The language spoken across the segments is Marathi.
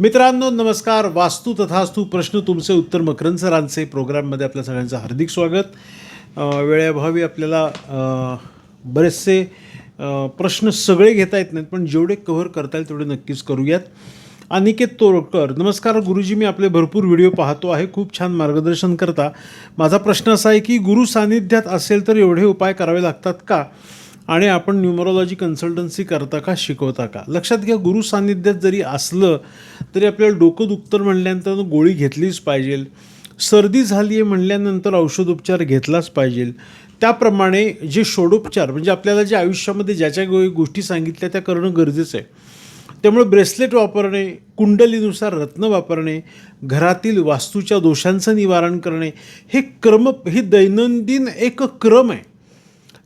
मित्रांनो नमस्कार. वास्तू तथास्तू प्रश्न तुमचे उत्तर मकरंद सरांचे प्रोग्राममध्ये आपल्या सगळ्यांचं हार्दिक स्वागत. वेळेअभावी आपल्याला बरेचसे प्रश्न सगळे घेता येत नाहीत पण जेवढे कव्हर करता येईल तेवढे नक्कीच करूयात. अनिकेत तोरकर नमस्कार गुरुजी मी आपले भरपूर व्हिडिओ पाहतो आहे. खूप छान मार्गदर्शन करता. माझा प्रश्न असा आहे की गुरु सानिध्यात असेल तर एवढे उपाय करावे लागतात का? आणि आपण न्यूमरोलॉजी कन्सल्टन्सी करता का शिकवता का? लक्षात घ्या गुरु सान्निध्यात जरी असलं तरी आपल्याला डोकं दुखतर म्हणल्यानंतर गोळी घेतलीच पाहिजे. सर्दी झाली आहे म्हणल्यानंतर औषधोपचार घेतलाच पाहिजे. त्याप्रमाणे जे षोडोपचार म्हणजे आपल्याला जे आयुष्यामध्ये ज्या ज्या गो- गोष्टी सांगितल्या त्या करणं गरजेचं आहे. त्यामुळे ब्रेसलेट वापरणे कुंडलीनुसार रत्न वापरणे घरातील वास्तूच्या दोषांचं निवारण करणे हे क्रम हे दैनंदिन एक क्रम आहे.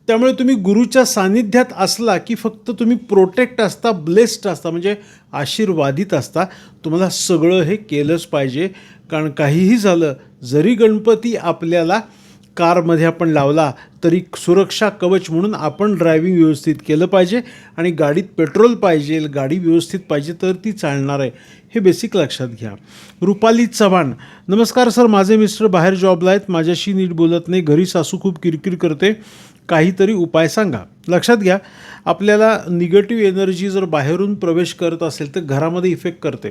त्यामुळे तुम्ही गुरुच्या सान्निध्यात असला की फक्त तुम्ही प्रोटेक्ट असता ब्लेस्ड असता म्हणजे आशीर्वादित असता तुम्हाला सगळं हे केलंच पाहिजे. कारण काहीही झालं जरी गणपती आपल्याला कारमध्ये आपण लावला तरी सुरक्षा कवच म्हणून आपण ड्रायव्हिंग व्यवस्थित केलं पाहिजे आणि गाडीत पेट्रोल पाहिजे गाडी व्यवस्थित पाहिजे तर ती चालणार आहे. हे बेसिक लक्षात घ्या. रुपाली चव्हाण नमस्कार सर माझे मिस्टर बाहेर जॉबला आहेत. माझ्याशी नीट बोलत नाही. घरी सासू खूप किरकिर करते. काहीतरी उपाय सांगा. लक्षात घ्या आपल्याला निगेटिव्ह एनर्जी जर बाहेरून प्रवेश करत असेल तर घरामध्ये इफेक्ट करते.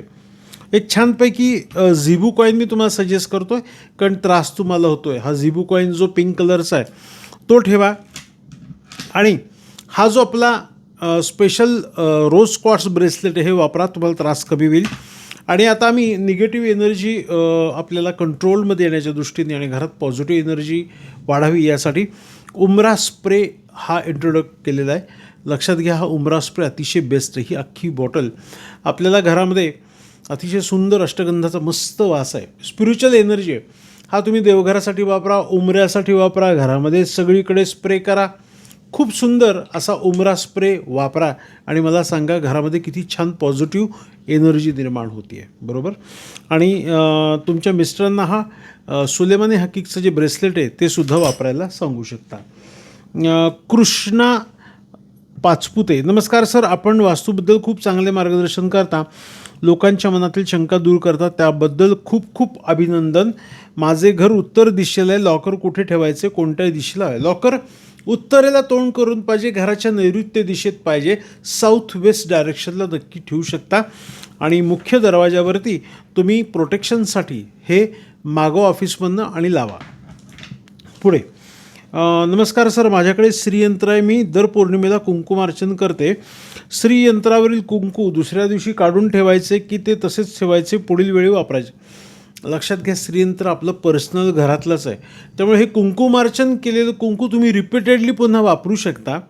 एक छानपैकी झिबू कॉईन मी तुम्हाला सजेस्ट करतो आहे कारण त्रास तुम्हाला होतो आहे हा झिबू कॉईन जो पिंक कलरचा आहे तो ठेवा. आणि हा जो आपला स्पेशल रोज स्कॉट्स ब्रेसलेट हे वापरा तुम्हाला त्रास कमी होईल. आणि आता आम्ही निगेटिव्ह एनर्जी आपल्याला कंट्रोलमध्ये येण्याच्या दृष्टीने आणि घरात पॉझिटिव्ह एनर्जी वाढावी यासाठी उमरा स्प्रे हा इंट्रोडक्ट केलेला आहे. लक्षात घ्या हा उमरा स्प्रे अतिशय बेस्ट आहे. ही अख्खी बॉटल आपल्याला घरामध्ये अतिशय सुंदर अष्टगंधाचा मस्त वास आहे. स्पिरिच्युअल एनर्जी आहे. हा तुम्ही देवघरासाठी वापरा उमऱ्यासाठी वापरा घरामध्ये सगळीकडे स्प्रे करा. खूप सुंदर असा उमरा स्प्रे वापरा आणि मला सांगा घरामध्ये किती छान पॉझिटिव्ह एनर्जी निर्माण होती आहे बरोबर? आणि तुमच्या मिस्टरांना हा सुलेमानी हकीकचं जे ब्रेसलेट आहे ते सुद्धा वापरायला सांगू शकता. कृष्णा पाचपुते नमस्कार सर आपण वास्तूबद्दल खूप चांगले मार्गदर्शन करता. लोकांच्या मनातील शंका दूर करता. त्याबद्दल खूप खूप अभिनंदन. माझे घर उत्तर दिशेला आहे. लॉकर कुठे ठेवायचे? कोणत्या दिशेला आहे. लॉकर उत्तरेला तोंड करून पाहिजे घराच्या नैऋत्य दिशेत पाहिजे साऊथ वेस्ट डायरेक्शनला नक्की ठेवू शकता. आणि मुख्य दरवाजावरती तुम्ही प्रोटेक्शनसाठी हे मागो ऑफिसमधनं आणि लावा. पुढे. नमस्कार सर माझ्याकडे श्रीयंत्र आहे. मी दर पौर्णिमेला कुंकुमार्चन करते. श्रीयंत्रावरील कुंकू दुसऱ्या दिवशी काढून ठेवायचे की ते तसेच ठेवायचे पुढील वेळी वापरायचे. लक्षात घ्या श्रीयंत्र आपलं पर्सनल घरातलंच आहे. त्यामुळे हे कुंकुमार्चन केलेलं कुंकू तुम्ही रिपीटेडली पुन्हा वापरू शकता.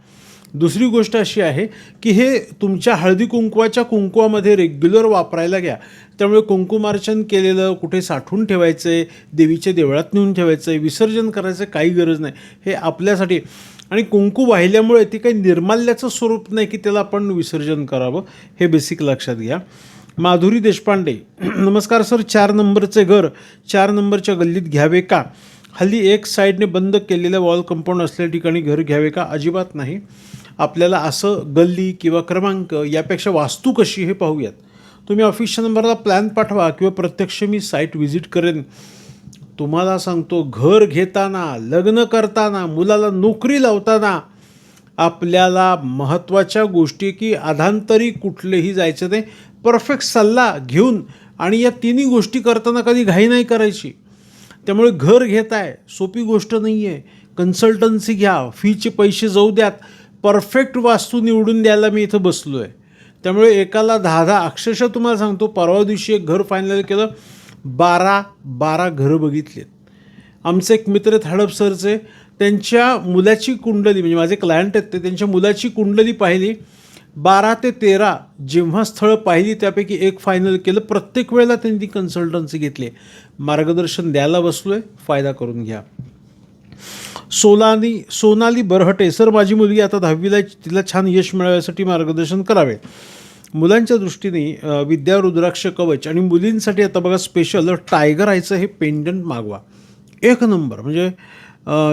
दुसरी गोष्ट अशी आहे की हे तुमच्या हळदी कुंकवाच्या कुंकवामध्ये रेग्युलर वापरायला घ्या. त्यामुळे कुंकुमार्चन केलेलं कुठे साठवून ठेवायचं आहे देवीच्या देवळात नेऊन ठेवायचं आहे विसर्जन करायचं काही गरज नाही. हे आपल्यासाठी आणि कुंकू वाहिल्यामुळे ते काही निर्माल्याचं स्वरूप नाही की त्याला आपण विसर्जन करावं हे बेसिक लक्षात घ्या. माधुरी देशपांडे. नमस्कार सर चार नंबरचे घर चार नंबरच्या गल्लीत घ्यावे का? हल्ली एक साईडने बंद केलेलं वॉल कंपाऊंड असलेल्या ठिकाणी घर घ्यावे का? अजिबात नाही. आपल्याला असं गल्ली किंवा क्रमांक यापेक्षा वास्तू कशी हे पाहूयात. तुम्ही ऑफिसच्या नंबरला प्लॅन पाठवा किंवा प्रत्यक्ष मी साईट व्हिजिट करेन. तुम्हाला सांगतो घर घेताना लग्न करताना मुलाला नोकरी लावताना आपल्याला महत्त्वाच्या गोष्टी की आधांतरी कुठलेही जायचं नाही. परफेक्ट सल्ला घेऊन आणि या तिन्ही गोष्टी करताना कधी घाई नाही करायची. त्यामुळे घर घेत आहे सोपी गोष्ट नाही आहे. कन्सल्टन्सी घ्या फीचे पैसे जाऊ द्यात. परफेक्ट वास्तू निवडून द्यायला मी इथं बसलो आहे त्यामुळे एकाला दहा दहा अक्षरशः तुम्हाला सांगतो परवा दिवशी एक घर फायनल केलं बारा बारा घरं बघितलीत. आमचे एक मित्र आहेत हडप सरचे त्यांच्या मुलाची कुंडली म्हणजे माझे क्लायंट आहेत ते त्यांच्या मुलाची कुंडली पाहिली. बारा ते तेरा जेव्हा स्थळं पाहिली त्यापैकी एक फायनल केलं. प्रत्येक वेळेला त्यांनी ती कन्सल्टन्सी घेतली मार्गदर्शन द्यायला बसलो आहे फायदा करून घ्या. सोलानी सोनाली बरहटे सर माझी मुलगी आता दहावीला तिला छान यश मिळवण्यासाठी मार्गदर्शन करावे. मुलांच्या दृष्टीने विद्या रुद्राक्ष कवच आणि मुलींसाठी आता बघा स्पेशल टायगर आयचं हे पेंडंट मागवा. एक नंबर म्हणजे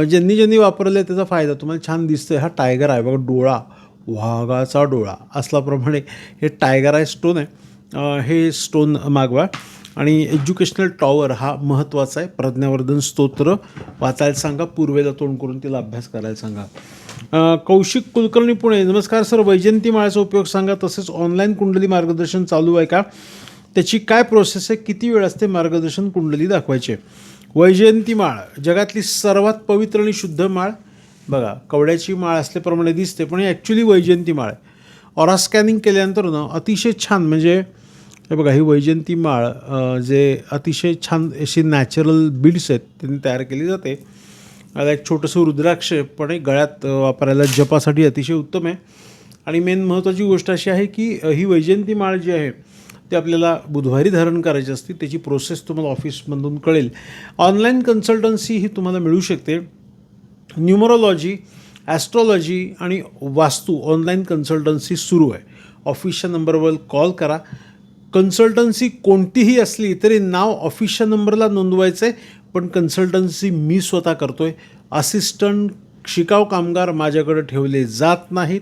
ज्यांनी ज्यांनी वापरलं आहे त्याचा फायदा तुम्हाला छान दिसतोय. हा टायगर आहे बघा डोळा. वाघाचा डोळा. असल्याप्रमाणे हे टायगर आय स्टोन आहे. हे स्टोन मागवा. आणि एज्युकेशनल टॉवर हा महत्त्वाचा आहे. प्रज्ञावर्धन स्तोत्र वाचायला सांगा पूर्वेला तोंड करून तिला अभ्यास करायला सांगा. कौशिक कुलकर्णी पुणे. नमस्कार सर. वैजयंती माळाचा उपयोग सांगा. तसेच ऑनलाईन कुंडली मार्गदर्शन चालू आहे का? त्याची काय प्रोसेस आहे? किती वेळ असते मार्गदर्शन कुंडली दाखवायचे? वैजयंती माळ. जगातली सर्वात पवित्र आणि शुद्ध माळ बघा कवड्याची माळ असल्याप्रमाणे दिसते पण ही ॲक्च्युली वैजयंती माळ आहे. ऑरा स्कॅनिंग केल्यानंतर ना अतिशय छान म्हणजे हे बघा ही वैजयंती माळ जे अतिशय छान अशी नॅचरल बीड्स आहेत त्यांनी तयार केली जाते. आता एक छोटंसं रुद्राक्ष पण हे गळ्यात वापरायला जपासाठी अतिशय उत्तम आहे. आणि मेन महत्त्वाची गोष्ट अशी आहे की ही वैजयंती माळ जी आहे ती आपल्याला बुधवारी धारण करायची असते. त्याची प्रोसेस तुम्हाला ऑफिसमधून कळेल. ऑनलाईन कन्सल्टन्सी ही तुम्हाला मिळू शकते. न्युमरोलॉजी ॲस्ट्रॉलॉजी आणि वास्तू ऑनलाईन कन्सल्टन्सी सुरू आहे. ऑफिसच्या नंबरवर कॉल करा. कन्सल्टन्सी कोणतीही असली तरी नाव ऑफिसच्या नंबरला नोंदवायचं आहे पण कन्सल्टन्सी मी स्वतः करतो आहे असिस्टंट शिकाव कामगार माझ्याकडे ठेवले जात नाहीत.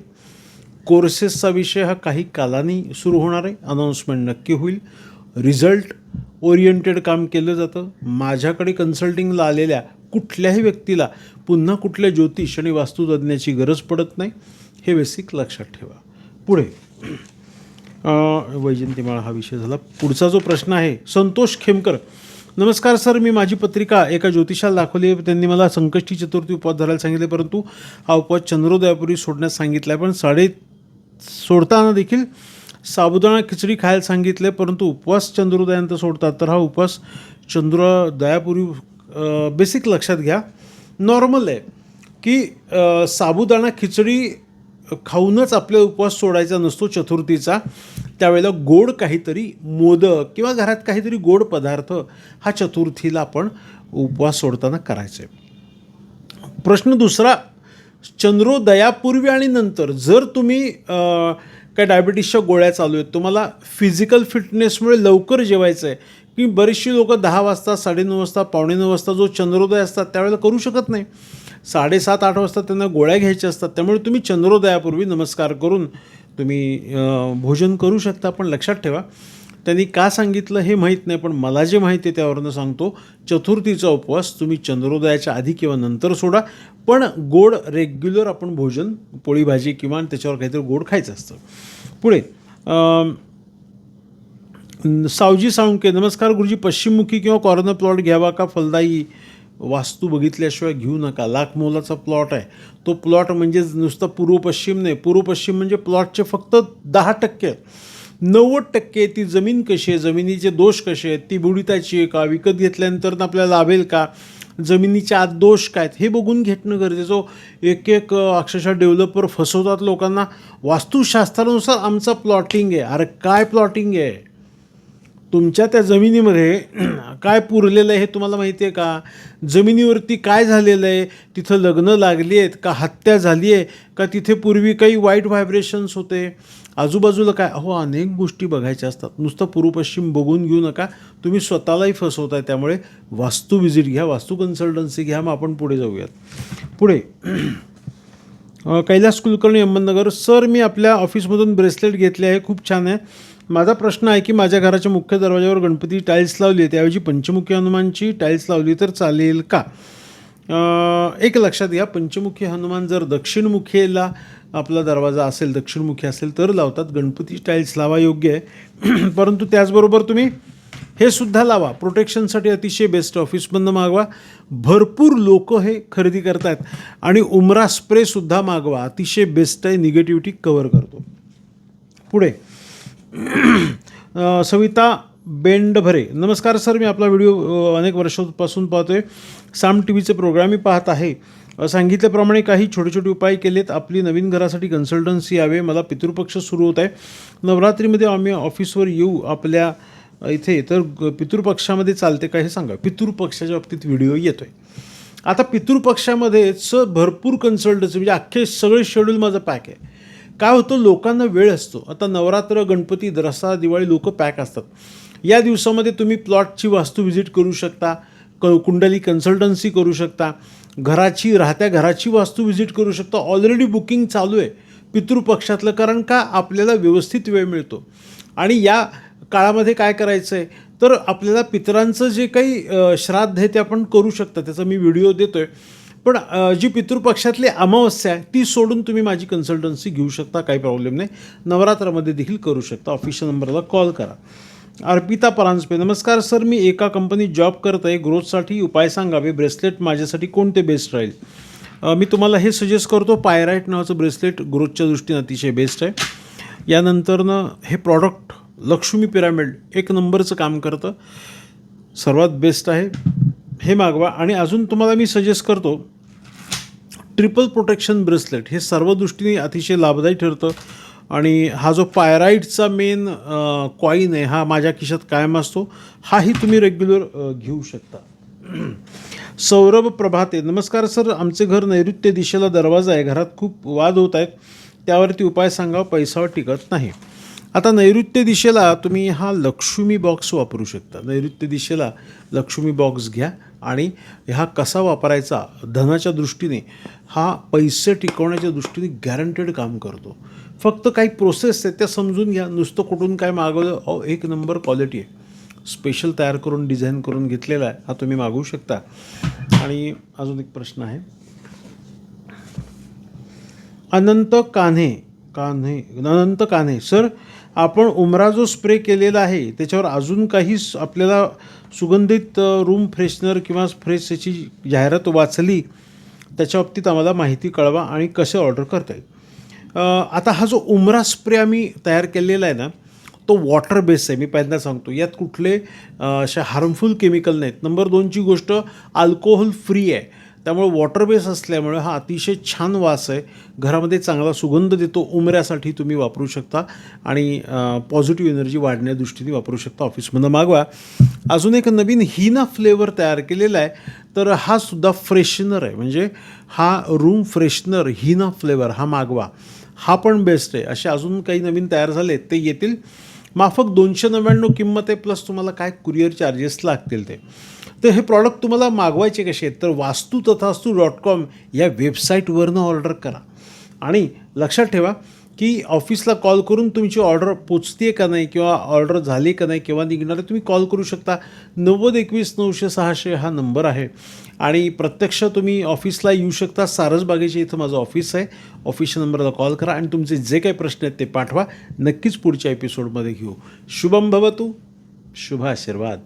कोर्सेसचा विषय हा काही कालानी सुरू होणार आहे. अनाऊन्समेंट नक्की होईल. रिझल्ट ओरिएंटेड काम केलं जातं. माझ्याकडे कन्सल्टिंगला आलेल्या कुठल्याही व्यक्तीला पुन्हा कुठल्या ज्योतिष आणि वास्तुतज्ञाची गरज पडत नाही हे बेसिक लक्षात ठेवा. पुढे वैजयंतीमाळा हा विषय झाला. पुढचा जो प्रश्न आहे संतोष खेमकर नमस्कार सर मी माझी पत्रिका एका ज्योतिषाला दाखवली त्यांनी मला संकष्टी चतुर्थी उपवास धरायला सांगितले परंतु हा उपवास चंद्रोदयापूर्वी सोडण्यास सांगितला आहे पण साडे सोडताना देखील साबुदाणा खिचडी खायला सांगितले परंतु उपवास चंद्रोदयानंतर सोडतात. तर हा उपवास चंद्रोदयापूर्वी बेसिक लक्षात घ्या. नॉर्मल आहे. की साबुदाणा खिचडी खाऊनच आपला उपवास सोडायचा नसतो चतुर्थीचा त्यावेळेला गोड काहीतरी मोदक किंवा घरात काहीतरी गोड पदार्थ हा चतुर्थीला आपण उपवास सोडताना करायचे. प्रश्न दुसरा चंद्रोदयापूर्वी आणि नंतर जर तुम्ही काय डायबिटीसच्या गोळ्या चालू आहेत तुम्हाला फिजिकल फिटनेसमुळे लवकर जेवायचं आहे की बरीचशी लोकं दहा वाजता साडेनऊ वाजता पावणे नऊ वाजता जो चंद्रोदय असतात त्यावेळेला करू शकत नाही. साडेसात आठ वाजता त्यांना गोळ्या घ्यायच्या असतात. त्यामुळे तुम्ही चंद्रोदयापूर्वी नमस्कार करून तुम्ही भोजन करू शकता. पण लक्षात ठेवा त्यांनी का सांगितलं हे माहीत नाही पण मला जे माहिती आहे त्यावरनं सांगतो. चतुर्थीचा उपवास तुम्ही चंद्रोदयाच्या आधी किंवा नंतर सोडा. पण गोड रेग्युलर आपण भोजन पोळी भाजी किंवा त्याच्यावर काहीतरी गोड खायचं असतं. पुढे सावजी साळुंके नमस्कार गुरुजी पश्चिममुखी किंवा कॉर्नर प्लॉट घ्यावा का फलदायी वास्तू बघितल्याशिवाय घेऊ नका. लाख मोलाचा प्लॉट आहे. तो प्लॉट म्हणजे नुसता पूर्व पश्चिम नाही. पूर्व पश्चिम म्हणजे प्लॉटचे फक्त दहा टक्के. आहेत. नव्वद टक्के ती जमीन कशी आहे? जमिनीचे दोष कसे आहेत? ती बुडिताची आहे का? विकत घेतल्यानंतर आपल्याला लाभेल का? जमिनीच्या आत दोष काय आहेत? हे बघून घेतणं गरजेचं एक एक अक्षरशः डेव्हलपर फसवतात लोकांना. वास्तुशास्त्रानुसार आमचं प्लॉटिंग आहे. अरे काय प्लॉटिंग आहे? तुमच्या त्या जमिनीमध्ये काय पुरलेलं आहे हे तुम्हाला माहिती आहे का? जमिनीवरती काय झालेलं आहे? तिथं लग्न लागली आहेत का? हत्या झाली आहे? का तिथे पूर्वी काही वाईट व्हायब्रेशन्स होते? आजूबाजूला काय? अहो अनेक गोष्टी बघायच्या असतात. नुसतं पूर्व पश्चिम बघून घेऊ नका. तुम्ही स्वतःलाही फसवताय त्यामुळे वास्तू व्हिजिट घ्या वास्तू कन्सल्टन्सी घ्या मग आपण पुढे जाऊयात. पुढे. कैलास कुलकर्णी अहमदनगर. सर मी आपल्या ऑफिसमधून ब्रेसलेट घेतले आहे. खूप छान आहे. माझा प्रश्न आहे की माझ्या घराच्या मुख्य दरवाजावर गणपती टाईल्स लावली आहे त्याऐवजी पंचमुखी हनुमानची टाईल्स लावली तर चालेल का? एक लक्षात घ्या पंचमुखी हनुमान जर दक्षिणमुखीला आपला दरवाजा असेल दक्षिणमुखी असेल तर लावतात गणपती टाईल्स लावा योग्य आहे. परंतु त्याचबरोबर तुम्ही हे सुद्धा लावा प्रोटेक्शनसाठी अतिशय बेस्ट ऑफिसमधनं मागवा. भरपूर लोक हे खरेदी करतात आणि उमरा स्प्रेसुद्धा मागवा अतिशय बेस्ट आहे निगेटिव्हिटी कवर करतो. पुढे. सविता बेंडभरे नमस्कार सर मी आपला व्हिडिओ अनेक वर्षापासून पाहतोय. साम टी व्हीचे प्रोग्राम मी पाहत आहे. सांगितल्याप्रमाणे काही छोटे छोटे उपाय केलेत. आपली नवीन घरासाठी कन्सल्टन्सी यावे. मला पितृपक्ष सुरू होत आहे. नवरात्रीमध्ये आम्ही ऑफिसवर येऊ आपल्या इथे. तर पितृपक्षामध्ये चालते का हे सांगा. पितृपक्षाच्या बाबतीत व्हिडिओ येतोय. आता पितृपक्षामध्येच भरपूर कन्सल्टन्सी म्हणजे अख्खे सगळे शेड्यूल माझं पॅक आहे. काय होतं लोकांना वेळ असतो. आता नवरात्र गणपती दसरा दिवाळी लोक पॅक असतात. या दिवसामध्ये तुम्ही प्लॉटची वास्तू व्हिजिट करू शकता क कुंडली कन्सल्टन्सी करू शकता घराची राहत्या घराची वास्तू व्हिजिट करू शकता. ऑलरेडी बुकिंग चालू आहे पितृपक्षातलं कारण का? आपल्याला व्यवस्थित वेळ मिळतो. आणि या काळामध्ये काय करायचं आहे तर आपल्याला पितरांचं जे काही श्राद्ध आहे ते आपण करू शकता. त्याचा मी व्हिडिओ देतो आहे पण जी पितृपक्षातली अमावस्या आहे ती सोडून तुम्ही माझी कन्सल्टन्सी घेऊ शकता काही प्रॉब्लेम नाही. नवरात्रामध्ये देखील करू शकता. ऑफिशियल नंबरला कॉल करा. अर्पिता परांजपे नमस्कार सर मी एका कंपनीत जॉब करत आहे. ग्रोथसाठी उपाय सांगावे. ब्रेसलेट माझ्यासाठी कोणते बेस्ट राहील? मी तुम्हाला हे सजेस्ट करतो. पायराईट नावाचं ब्रेसलेट ग्रोथच्या दृष्टीने अतिशय बेस्ट आहे. यानंतरनं हे प्रॉडक्ट लक्ष्मी पिरामिड एक नंबरचं काम करतं. सर्वात बेस्ट आहे. हे मागवा. आणि अजून तुम्हाला मी सजेस्ट करतो ट्रिपल प्रोटेक्शन ब्रेसलेट हे सर्व दृष्टीने अतिशय लाभदायी ठरतं. आणि हा जो पायराईटचा मेन कॉईन आहे हा माझ्या खिशात कायम असतो. हाही तुम्ही रेग्युलर घेऊ शकता. सौरभ प्रभाते नमस्कार सर. आमचे घर नैऋत्य दिशेला दरवाजा आहे. घरात खूप वाद होत आहेत. त्यावरती उपाय सांगा पैसावर टिकत नाही. आता नैऋत्य दिशेला तुम्ही हा लक्ष्मी बॉक्स वापरू शकता. नैऋत्य दिशेला लक्ष्मी बॉक्स घ्या. आणि हा कसा वापरायचा? धनाच्या दृष्टीने. हा पैसे टिकवण्याच्या दृष्टीने गॅरंटेड काम करतो. फक्त काही प्रोसेस आहेत त्या समजून घ्या. नुसतं कुठून काय मागवलं? अहो एक नंबर क्वालिटी आहे. स्पेशल तयार करून डिझाईन करून घेतलेला आहे. हा तुम्ही मागवू शकता. आणि अजून एक प्रश्न आहे. अनंत कान्हे कान्हे अनंत कान्हे. सर आपण उमरा जो स्प्रे केलेला आहे त्याच्यावर अजून काही स- आपल्याला सुगंधित रूम फ्रेशनर किंवा फ्रेश याची जाहिरात वाचली त्याच्या बाबतीत आम्हाला माहिती कळवा आणि कसे ऑर्डर करता येईल. आता हा जो उमरा स्प्रे आम्ही तयार केलेला आहे ना तो वॉटर बेस आहे. मी पहिल्यांदा सांगतो. यात कुठले असे अशा हार्मफुल केमिकल नाहीत. नंबर दोनची गोष्ट अल्कोहोल फ्री आहे. त्यामुळे वॉटर बेस असल्यामुळे हा अतिशय छान वास आहे. घरामध्ये चांगला सुगंध देतो. उमऱ्यासाठी तुम्ही वापरू शकता आणि पॉझिटिव्ह एनर्जी वाढण्या दृष्टीने वापरू शकता ऑफिसमधनं मागवा. अजून एक नवीन हिना फ्लेवर तयार केलेला आहे. तर हा सुद्धा फ्रेशनर आहे. म्हणजे हा रूम फ्रेशनर हिना फ्लेवर हा मागवा. हा पण बेस्ट आहे. असे अजून काही नवीन तयार झाले ते येतील. माफक दोनशे नव्याण्णव किंमत आहे प्लस तुम्हाला काय कुरिअर चार्जेस लागतील ते. तर हे प्रॉडक्ट तुम्हाला मागवायचे कसे आहेत तर वास्तू तथास्तू डॉट कॉम या वेबसाईटवरनं ऑर्डर करा. आणि लक्षात ठेवा की ऑफिसला कॉल करून तुमची ऑर्डर पोचते का नाही किंवा ऑर्डर झाली का नाही केव्हा निघणार आहे तुम्ही कॉल करू शकता. नव्वद एकवीस नऊशे सहाशे हा नंबर आहे. आणि प्रत्यक्ष तुम्ही ऑफिसला येऊ शकता. सारसबागेच्या इथं माझं ऑफिस आहे. ऑफिसच्या नंबरला कॉल करा आणि तुमचे जे काही प्रश्न आहेत ते पाठवा. नक्कीच पुढच्या एपिसोडमध्ये घेऊ. शुभम भवतू. शुभ आशीर्वाद.